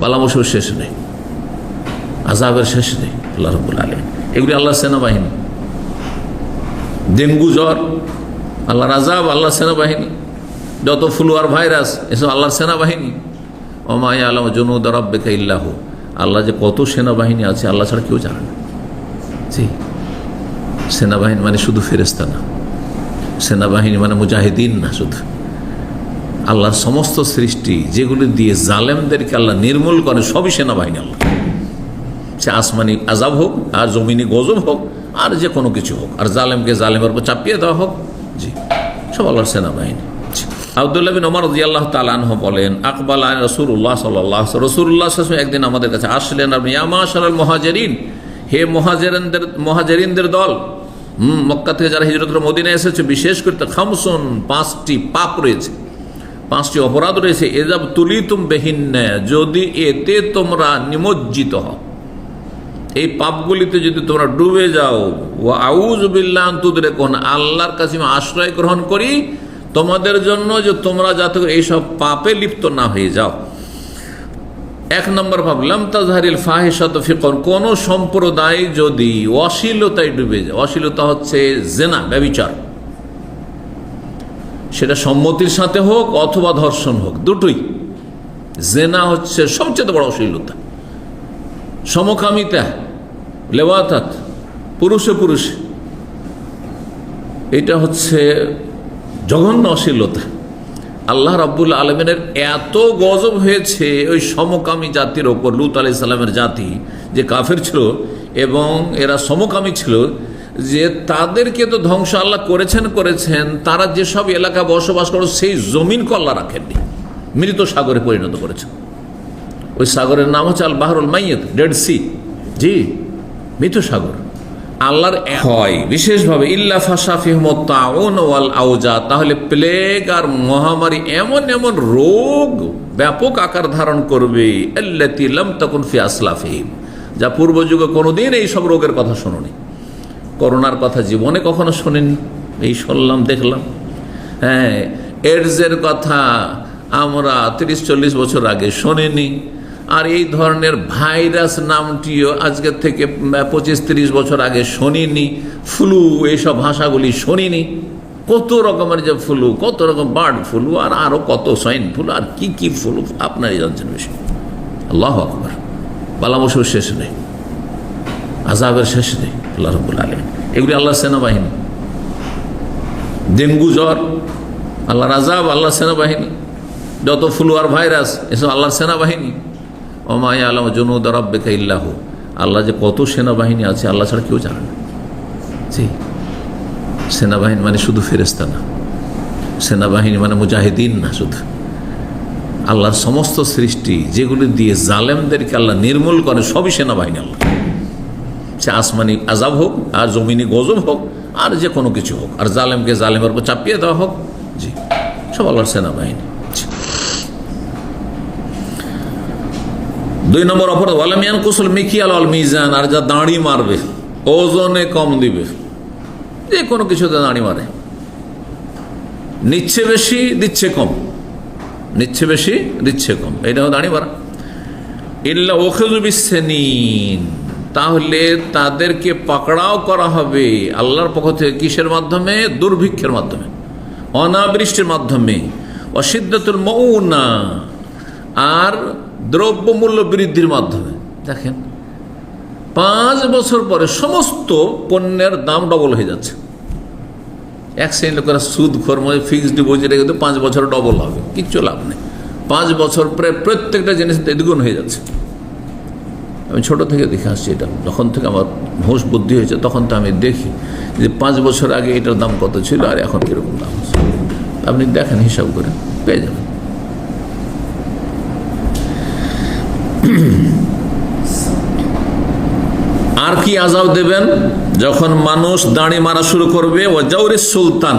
বালামসুর শেষ নেই। আজাবের শেষ নেই, আল্লাহ রবুল আলম এগুলি আল্লাহ সেনাবাহিনী। ডেঙ্গু জ্বর, আল্লাহর আজাব আল্লাহ সেনাবাহিনী। যত ফ্লুয়ার ভাইরাস, এসব আল্লাহর সেনাবাহিনী। ওমায় আলম জনুদ রব্বেকা ইল্লাহ। আল্লাহ যে কত সেনাবাহিনী আছে, আল্লাহ ছাড়া কেউ জানে না। জি। সেনাবাহিনী মানে শুধু ফেরেস্তা না। সেনাবাহিনী মানে মুজাহিদিন না শুধু। আল্লাহর সমস্ত সৃষ্টি যেগুলি দিয়ে জালেমদেরকে আল্লাহ নির্মূল করে, সবই সেনাবাহিনী আল্লাহ। সে আসমানি আজাব হোক, আর জমিনি গজব হোক, আর যে কোনো কিছু হোক। আর জালেমকে জালেমের উপর চাপিয়ে দেওয়া হোক, জি, সব আল্লাহর সেনাবাহিনী। আবদুল্লাহ বিন ওমর রাজি আল্লাহ তালানহ বলেন, আকবাল আন রসুল্লাহ সাল্লাহ রসুল্লাহ একদিন আমাদের কাছে আসলেন, আপনি ইয়ামাশাল মহাজেরিন হে মহাজেরিনদের মহাজেরিনদের দল মক্কা থেকে যারা হিজরত করে মদিনায় এসেছে, বিশেষ করে খামসুন পাঁচটি পাপ রয়েছে। পাঁচটি অপরাধ রয়েছে। এজাব তুলি তুম বেহিন যদি এতে তোমরা নিমজ্জিত হও। এই পাপগুলিতে যদি তোমরা ডুবে যাও ও আউজ বিল্লাহ কোন আল্লাহর কাছে আশ্রয় গ্রহণ করি, তোমাদের জন্য যে তোমরা যাতে এইসব পাপে লিপ্ত না হয়ে যাও। এক নম্বর ভাবলাম তাজহারিল ফাহেসাত ফিকর, কোন সম্প্রদায় যদি অশ্লীলতায় ডুবে যায়, অশ্লীলতা হচ্ছে জেনা ব্যবিচার সেটা সম্মতির সাথে হোক অথবা ধর্ষণ হোক, দুটোই। জেনা হচ্ছে সবচেয়ে বড় অশ্লীলতা। সমকামিতা, লেওয়াতাত, পুরুষে পুরুষে। এটা হচ্ছে জঘন্য অশ্লীলতা। আল্লাহ রাব্বুল আলমিনের এত গজব হয়েছে ওই সমকামী জাতির ওপর, লুত আলি সাল্লামের জাতি যে কাফের ছিল এবং এরা সমকামী ছিল যে তাদেরকে তো ধ্বংস আল্লাহ করেছেন করেছেন, তারা যেসব এলাকা বসবাস করো, সেই জমিনকে আল্লাহ রাখেননি। মৃত সাগরে পরিণত করেছেন। ওই সাগরের নাম হচ্ছে আল বাহরুল মাইয়ত ডেড সি জি, মৃত সাগর। আল্লাহর হয়, বিশেষভাবে, ইল্লা ফাশাফিহমতাউন আউজা তাহলে প্লেগ আর মহামারী এমন এমন রোগ ব্যাপক আকার ধারণ করবে, আল্লাতি তখন ফি যা পূর্ব যুগে কোনোদিন এই সব রোগের কথা শোনি করোনার কথা জীবনে কখনো শোনেনি। এই শুনলাম, দেখলাম। হ্যাঁ এডসের কথা আমরা তিরিশ, চল্লিশ বছর আগে শোনেনি। আর এই ধরনের ভাইরাস নামটিও আজকের থেকে পঁচিশ, তিরিশ বছর আগে শুনিনি। ফ্লু, এইসব ভাষাগুলি শুনিনি। কত রকমের যে ফ্লু, কত রকম বার্ড ফ্লু, আর আরও কত সাইন ফ্লু, আর কি কি ফ্লু, আপনারই জানছেন বেশি। আল্লাহ আকবর। বালামসুর শেষ নেই। আজাবের শেষ নেই। আল্লাহ রবুল আলম এগুলি আল্লাহ সেনাবাহিনী। ডেঙ্গু জ্বর আল্লাহ রাজাব আল্লাহ সেনাবাহিনী। যত ফ্লুয়ার ভাইরাস, এসব আল্লাহর সেনাবাহিনী। ওমায় আলম জনুদ ইল্লাহ। আল্লাহ যে কত সেনাবাহিনী আছে, আল্লাহ ছাড়া কেউ জানে না। জি। সেনাবাহিনী মানে শুধু ফেরেস্তা না। সেনাবাহিনী মানে মুজাহিদিন না শুধু। আল্লাহর সমস্ত সৃষ্টি যেগুলি দিয়ে জালেমদেরকে আল্লাহ নির্মূল করে, সবই সেনাবাহিনী আল্লাহ। সে আসমানি আজাব হোক, আর জমিনি গজব হোক, আর যে কোনো কিছু হোক। আর জালেমকে জালেমের উপর চাপিয়ে দেওয়া হোক। জি, সব আল্লাহর সেনাবাহিনী। দুই নম্বর অপরাধ ওয়ালামিয়ান কুসল মিকিয়াল আল মিজান, আর যা দাঁড়ি মারবে, ওজনে কম দিবে। যে কোনো কিছুতে দাঁড়ি মারে। নিচ্ছে বেশি, দিচ্ছে কম। নিচ্ছে বেশি, দিচ্ছে কম। এটা দাঁড়ি মারা। ইল্লা ওখেজুবিসেনিন তাহলে তাদেরকে পাকড়াও করা হবে আল্লাহর পক্ষ থেকে কিসের মাধ্যমে? দুর্ভিক্ষের মাধ্যমে। অনাবৃষ্টির মাধ্যমে। অসিদ্ধাতুল মৌনা আর দ্রব্যমূল্য বৃদ্ধির মাধ্যমে। দেখেন, পাঁচ বছর পরে সমস্ত পণ্যের দাম ডবল হয়ে যাচ্ছে। এক শ্রেণি লোকেরা সুদ কর্মে ফিক্সড ডিপোজিট রেখে পাঁচ বছর ডবল হবে। কিচ্ছু লাভ নেই। পাঁচ বছর পরে প্রত্যেকটা জিনিস দ্বিগুণ হয়ে যাচ্ছে। আমি ছোট থেকে দেখে আসছি এটা। যখন থেকে আমার হোশ বুদ্ধি হয়েছে, তখন তো আমি দেখি যে পাঁচ বছর আগে এটার দাম কত ছিল আর এখন কীরকম দাম আছে। আপনি দেখেন, হিসাব করে পেয়ে যাবেন। আর কি আজাব দেবেন? যখন মানুষ দাঁড়ি মারা শুরু করবে ও জৌরি সুলতান,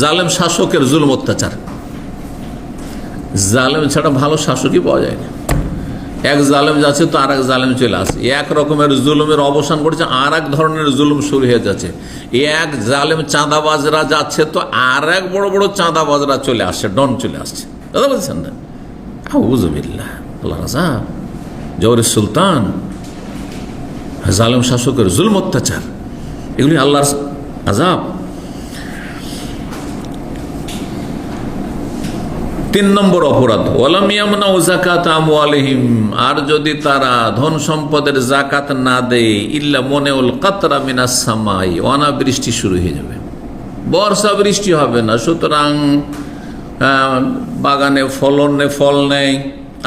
জালেম শাসকের জুলম অত্যাচার। জালেম ছাড়া ভালো শাসকই পাওয়া যায় না। এক জালেম যাচ্ছে তো আর এক জালেম চলে আসে। এক রকমের জুলুমের অবসান করছে আর এক ধরনের জুলুম শুরু হয়ে যাচ্ছে। এক জালেম চাঁদাবাজরা যাচ্ছে তো আর এক বড় বড় চাঁদাবাজরা চলে আসছে, ডন চলে আসছে। দাদা বলছেন না? আল্লাহ সুলতান, জালেম শাসকের জুলম অত্যাচার। এগুলি আল্লাহর আজাব তিন নম্বর অপরাধ। ওলামিয়ামনা জাকাত আর যদি তারা ধন সম্পদের জাকাত না দেয়, ইল্লা মনে উল কাতরা মিনাস সামাই, অনাবৃষ্টি শুরু হয়ে যাবে। বর্ষা বৃষ্টি হবে না, সুতরাং বাগানে ফলন নেই, ফল নেই,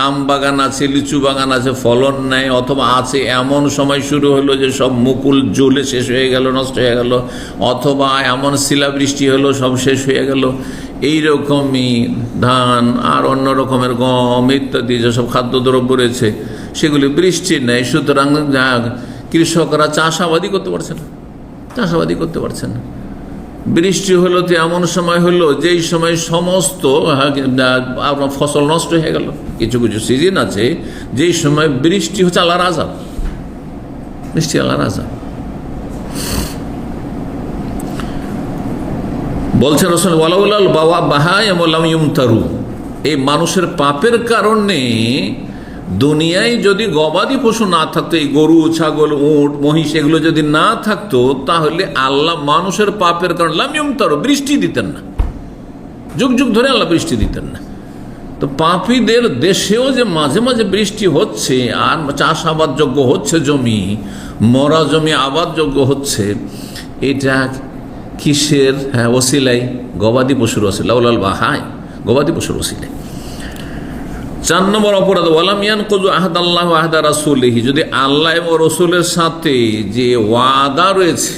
আম বাগান আছে, লিচু বাগান আছে, ফলন নেই, অথবা আছে এমন সময় শুরু হলো যে সব মুকুল জ্বলে শেষ হয়ে গেল, নষ্ট হয়ে গেল, অথবা এমন শিলাবৃষ্টি হলো, সব শেষ হয়ে গেল এইরকমই ধান আর অন্য রকমের গম ইত্যাদি যেসব খাদ্যদ্রব্য রয়েছে সেগুলি বৃষ্টি নেই। সুতরাং কৃষকরা চাষাবাদই করতে পারছে না। চাষাবাদই করতে পারছে না। বৃষ্টি হলো তো এমন সময় হলো যেই সময় সমস্ত হ্যাঁ, আপনার ফসল নষ্ট হয়ে গেল। কিছু কিছু সিজন আছে যেই সময় বৃষ্টি হচ্ছে আল্লাহর আজাব বৃষ্টি আল্লাহর আজাব বলছেন রসুল, ওয়ালাউলাল বাবা আমলাম ইউমতারু। এই মানুষের পাপের কারণে দুনিয়ায় যদি গবাদি পশু না থাকতো, এই গরু, ছাগল, উট, মহিষ, এগুলো যদি না থাকতো, তাহলে আল্লাহ মানুষের পাপের কারণে লামিয়ম তারও বৃষ্টি দিতেন না। যুগ যুগ ধরে আল্লাহ বৃষ্টি দিতেন না। তো পাপীদের দেশেও যে মাঝে মাঝে বৃষ্টি হচ্ছে, আর চাষাবাদ যোগ্য হচ্ছে জমি, মরা জমি আবাদযোগ্য হচ্ছে, এটা কিসের? হ্যাঁ ওসিলাই। গবাদি পশুর ওসিলা ওলাল বা হায় গবাদি পশুর ওসিলাই। চার নম্বর অপরাধ ওয়ালামিয়ান কজু আহাদ আল্লাহ আহাদা রাসুলহি। যদি আল্লাহ এবং রসুলের সাথে যে ওয়াদা রয়েছে,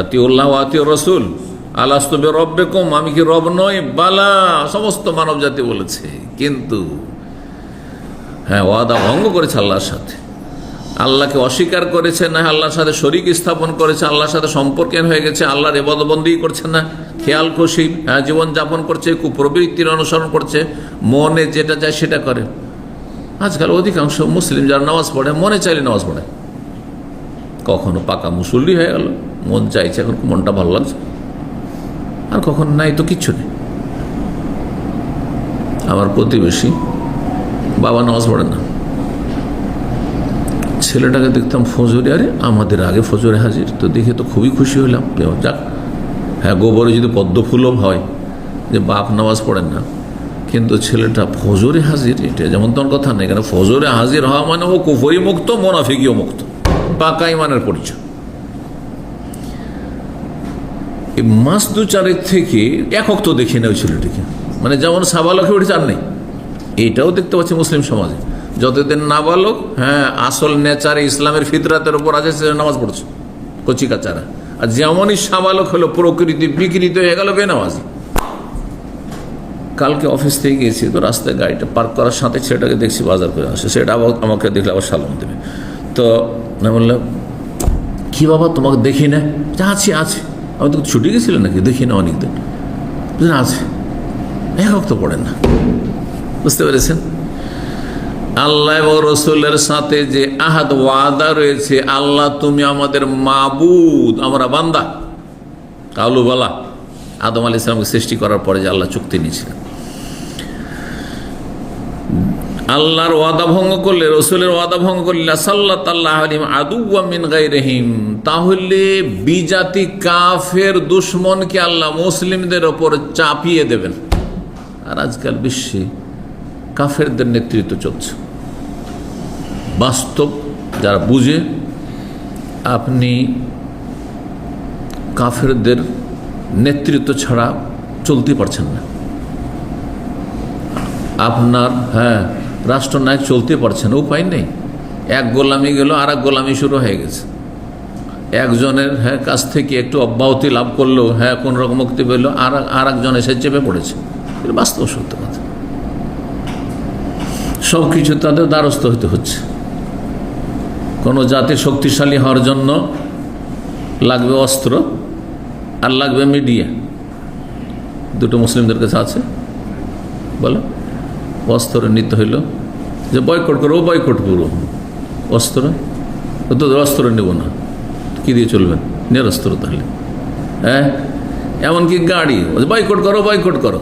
আতিউল্লাহ আতিউ রসুল আলাস্তবে রব্বে কম আমি কি রব নই? বালা, সমস্ত মানব জাতি বলেছে। কিন্তু হ্যাঁ ওয়াদা ভঙ্গ করেছে আল্লাহর সাথে। আল্লাহকে অস্বীকার করেছে না আল্লাহর সাথে শরিক স্থাপন করেছে আল্লাহর সাথে সম্পর্কের হয়ে গেছে আল্লাহর এবাদবন্দি করছে না খেয়াল খুশি হ্যাঁ, জীবন যাপন করছে কুপ্রবৃত্তির অনুসরণ করছে মনে যেটা চায় সেটা করে। আজকাল অধিকাংশ মুসলিম যারা নামাজ পড়ে মনে চাইলে নামাজ পড়ে। কখনো পাকা মুসল্লি হয়ে গেল মন চাইছে এখন মনটা ভালো লাগছে। আর কখনো নাই তো কিচ্ছু নেই। আমার প্রতিবেশী বাবা নামাজ পড়ে না। ছেলেটাকে দেখতাম ফজরে, আরে আমাদের আগে ফজরে হাজির, তো দেখে তো খুবই খুশি হলাম যাক। হ্যাঁ গোবরে যদি পদ্ম ফুলও হয়, যে বাপ নামাজ পড়েন না, কিন্তু ছেলেটা ফজরে হাজির, এটা যেমন তোর কথা নেই কারণ ফজরে হাজির হওয়া মানে ও কুফরি মুক্ত, মোনাফিকিও মুক্ত। পাকা ইমানের পরিচয়। এই মাস দু চারের থেকে একক তো দেখি না ওই ছেলেটিকে। মানে যেমন সাবালকে উঠে চার নেই। এইটাও দেখতে পাচ্ছি মুসলিম সমাজে। যতদিন নাবালক হ্যাঁ আসল নেচারে ইসলামের ফিতরাতের উপর আছে সে নামাজ পড়ছে কচি কাচারা। আর যেমনই সাবালক হলো প্রকৃতি বিকৃত হয়ে গেল বেনামাজি। কালকে অফিস থেকে গিয়েছি তো রাস্তায় গাড়িটা পার্ক করার সাথে ছেলেটাকে দেখছি বাজার করে আসে সেটা আবার আমাকে দেখলে আবার সালাম দেবে। তো আমি বললাম কী বাবা তোমাকে দেখি না? "যা, আছি আছে। আমি তো ছুটি গেছিল নাকি? দেখি না অনেকদিন। আছে। এক তো পড়েন না। বুঝতে পেরেছেন? আল্লাহ এবং রসুলের সাথে যে আহাদ ওয়াদা রয়েছে, আল্লাহ তুমি আমাদের মাবুদ, আমরা বান্দা। কালু বলা, আদম আলি ইসলামকে সৃষ্টি করার পরে যে আল্লাহ চুক্তি নিয়েছিলেন। আল্লাহর ওয়াদা ভঙ্গ করলে, রসুলের ওয়াদা ভঙ্গ করলে সাল্লাহ তাল্লাহ আলিম আদুমিন গাই রহিম তাহলে বিজাতি কাফের দুশ্মনকে আল্লাহ মুসলিমদের ওপর চাপিয়ে দেবেন। আর আজকাল বিশ্বে কাফেরদের নেতৃত্ব চলছে। বাস্তব যারা বুঝে, আপনি কাফেরদের নেতৃত্ব ছাড়া চলতে পারছেন না। আপনার হ্যাঁ রাষ্ট্রনায়ক চলতে পারছে না, উপায় নেই। এক গোলামি গেল আর এক গোলামি শুরু হয়ে গেছে। একজনের হ্যাঁ কাছ থেকে একটু অব্যাহতি লাভ করল হ্যাঁ কোন রকম মুক্তি পেল আর আর একজন এসে চেপে পড়েছে। এটা বাস্তব সত্য কথা। সব কিছু তাদের দ্বারস্থ হতে হচ্ছে। কোনো জাতি শক্তিশালী হওয়ার জন্য লাগবে অস্ত্র আর লাগবে মিডিয়া। দুটো মুসলিমদের কাছে আছে। বলো, অস্ত্র নিতে হইল যে বয়কট করো, ও বয়কট করব অস্ত্র তো অস্ত্র নেব না। কী দিয়ে চলবেন নিরস্ত্র তাহলে। হ্যাঁ? এমনকি গাড়ি, বয়কট করো বয়কট করো।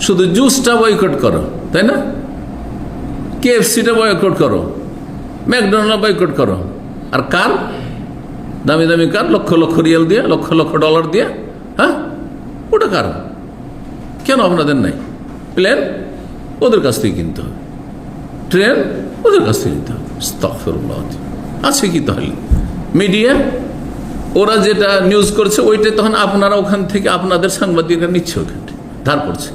শুধু জুসটা বয়কট করো, তাই না? কেএফসিটা বয়কট করো। ম্যাকডোনাল্ড বয়কট করো। আর কার? দামি দামি কার? লক্ষ লক্ষ রিয়াল দিয়ে, লক্ষ লক্ষ ডলার দিয়ে হ্যাঁ? ওটা কার? কেন আপনাদের নাই? প্লেন ওদের কাছ থেকে কিনতে হবে। ট্রেন ওদের কাছ থেকে নিতে হবে। আস্তাগফিরুল্লাহ। আছে কি তাহলে? মিডিয়া ওরা যেটা নিউজ করছে ওইটা তখন আপনারা ওখান থেকে আপনাদের সাংবাদিকরা নিচ্ছে ওখান ধার করছে।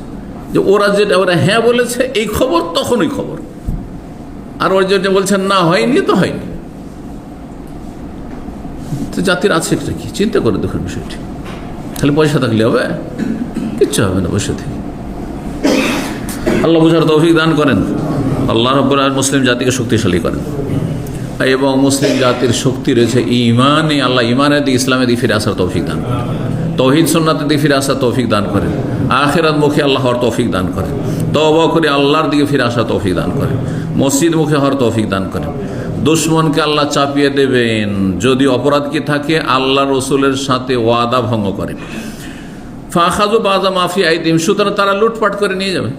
যে ওরা যেটা, ওরা হ্যাঁ বলেছে, এই খবর তখনই খবর। আর ওরা যেটা বলছেন, না, হয়নি তো হয়নি। তো জাতির আছে এটা কি? চিন্তা করে দেখুন বিষয়টি। খালি পয়সা থাকলে হবে? কিচ্ছু হবে না পয়সা থেকে। আল্লাহ বুঝার তৌফিক দান করেন। আল্লাহ রব্বুল মুসলিম জাতিকে শক্তিশালী করেন। এবং মুসলিম জাতির শক্তি রয়েছে ইমানে আল্লাহ ইমানের দিকে ইসলামের দিকে ফিরে আসার তৌফিক দান তৌহিদ সন্ন্যাতের দিকে ফিরে আসার তৌফিক দান করেন। আখেরাত মুখে আল্লাহ হওয়ার তৌফিক দান করেন। তবা করে আল্লাহর দিকে ফিরে আসার তৌফিক দান করেন। মসজিদ মুখে হওয়ার তৌফিক দান করেন। দুশ্মনকে আল্লাহ চাপিয়ে দেবেন। যদি অপরাধ কি থাকে, আল্লাহ রসুলের সাথে ওয়াদা ভঙ্গ করেন। ফাঁকাজু বাজা মাফি আইদিম, সুতরাং তারা লুটপাট করে নিয়ে যাবে।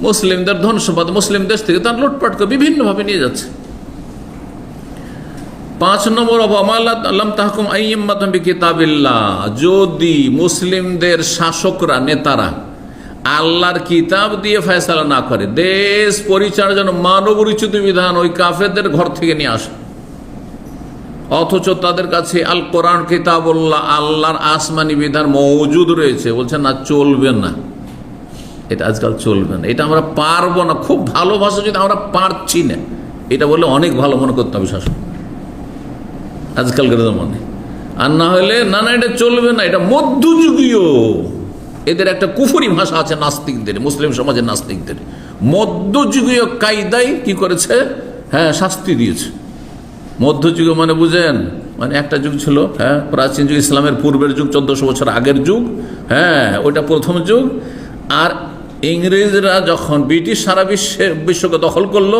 মুসলিমদের ধন সম্পদ মুসলিম দেশ থেকে তারা লুটপাট করে বিভিন্নভাবে নিয়ে যাচ্ছে। পাঁচ নম্বর তাহকুম আইম্মাতম্বি যদি মুসলিমদের শাসকরা, নেতারা আল্লাহর কিতাব দিয়ে ফেসলা না করে, দেশ পরিচালনার জন্য মানব রচিত বিধান ওই কাফেরদের ঘর থেকে নিয়ে আসে। অথচ তাদের কাছে আল কোরআন, কিতাবুল্লাহ, আল্লাহর আসমানি বিধান মজুদ রয়েছে। বলছে, না, চলবে না। এটা আজকাল চলবে না। এটা আমরা পারব না। খুব ভালো ভাষা যদি আমরা পারছি না, এটা বললে অনেক ভালো মনে করতে হবে শাসন আজকালকার মনে। আর না হলে না না, এটা চলবে না, এটা মধ্যযুগীয়। এদের একটা কুফুরি ভাষা আছে নাস্তিকদের, মুসলিম সমাজের নাস্তিকদের। মধ্যযুগীয় কায়দাই কি করেছে? হ্যাঁ শাস্তি দিয়েছে। মধ্যযুগ মানে বুঝেন মানে একটা যুগ ছিল হ্যাঁ প্রাচীন যুগ, ইসলামের পূর্বের যুগ, চোদ্দশো বছর আগের যুগ হ্যাঁ ওইটা প্রথম যুগ। আর ইংরেজরা যখন ব্রিটিশ সারা বিশ্বে বিশ্বকে দখল করল,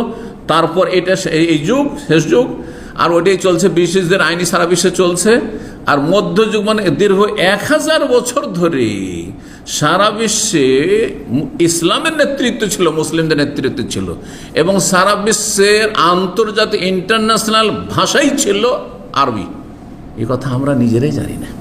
তারপর এটা এই যুগ, শেষ যুগ আর ওটাই চলছে ব্রিটিশদের আইনি সারা বিশ্বে চলছে। আর মধ্যযুগ মানে দীর্ঘ এক হাজার বছর ধরে সারা বিশ্বে ইসলামের নেতৃত্ব ছিল, মুসলিমদের নেতৃত্ব ছিল। এবং সারা বিশ্বের আন্তর্জাতিক ইন্টারন্যাশনাল ভাষাই ছিল আরবি। এ কথা আমরা নিজেরাই জানি না।